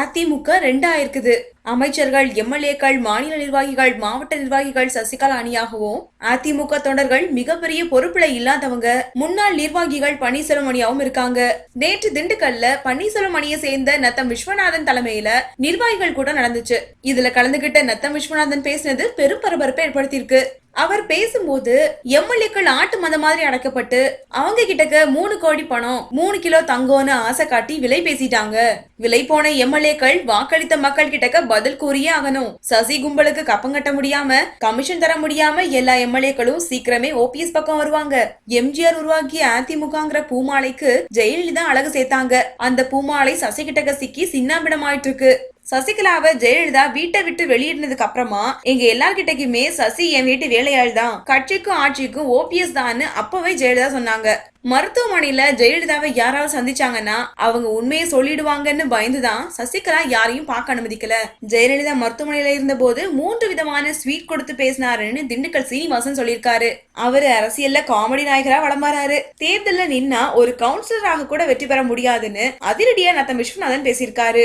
அதிமுக ரெண்டா இருக்குது அமைச்சர்கள் எம்எல்ஏக்கள் மாநில நிர்வாகிகள் மாவட்ட நிர்வாகிகள் சசிகலா அணியாகவும் அதிமுக தொண்டர்கள் மிகப்பெரிய பொறுப்புல இல்லாதவங்க. முன்னாள் நிர்வாகிகள் பன்னீர்செல்வம் அணியாவும் இருக்காங்க. நேற்று திண்டுக்கல்ல பன்னீர்செல்வம் அணியை சேர்ந்த நத்தம் விஸ்வநாதன் தலைமையில நிர்வாகிகள் கூட நடந்துச்சு. இதுல கலந்துகிட்ட நத்தம் விஸ்வநாதன் பேசினது பெரும் பரபரப்பை ஏற்படுத்தியிருக்கு. அவர் பேசும்போது எம்எல்ஏக்கள் ஆட்டு மந்த மாதிரி அடக்கப்பட்டு அவங்க கிட்டக்க மூணு கோடி பணம் மூணு கிலோ தங்கம்னு ஆசை காட்டி விலை பேசிட்டாங்க. விலை போன எம்எல்ஏக்கள் வாக்களித்த மக்கள் கிட்டக்க பதில் கூறியே ஆகணும். சசி கும்பலுக்கு கப்பம் கட்ட முடியாம கமிஷன் தர முடியாம எல்லா எம்எல்ஏக்களும் சீக்கிரமே ஓபிஎஸ் பக்கம் வருவாங்க. எம்ஜிஆர் உருவாக்கிய அதிமுகங்கிற பூமாலைக்கு ஜெயலலிதா அழகு சேர்த்தாங்க. அந்த பூமாலை சசி கிட்டக்க சிக்கி சின்னாபிடமாயிட்டு இருக்கு சசிகலாவை ஜெயலலிதா வீட்டை விட்டு வெளியிடுனதுக்கு அப்புறமா எங்க எல்லார்கிட்டக்குமே சசி என் வீட்டு வேலையாள் தான். கட்சிக்கும் ஆட்சிக்கும் ஓபிஎஸ் தான்னு அப்பவே ஜெயலலிதா சொன்னாங்க. மருத்துவமனையில ஜெயலலிதாவை யாராவது சந்திச்சாங்கன்னா அவங்க உண்மையை சொல்லிடுவாங்கன்னு பயந்துதான் சசிகலா யாரையும் பார்க்க அனுமதிக்கல. ஜெயலலிதா மருத்துவமனையில இருந்தபோது மூன்று விதமான ஸ்வீட் கொடுத்து பேசினாருன்னு திண்டுக்கல் சீனிவாசன் சொல்லியிருக்காரு. அவரு அரசியல்ல காமெடி நாயகரா வளமாறாரு. தேர்தல்ல நின்னா ஒரு கவுன்சிலராக கூட வெற்றி பெற முடியாதுன்னு அதிரடியா நத்தம் விஸ்வநாதன் பேசியிருக்காரு.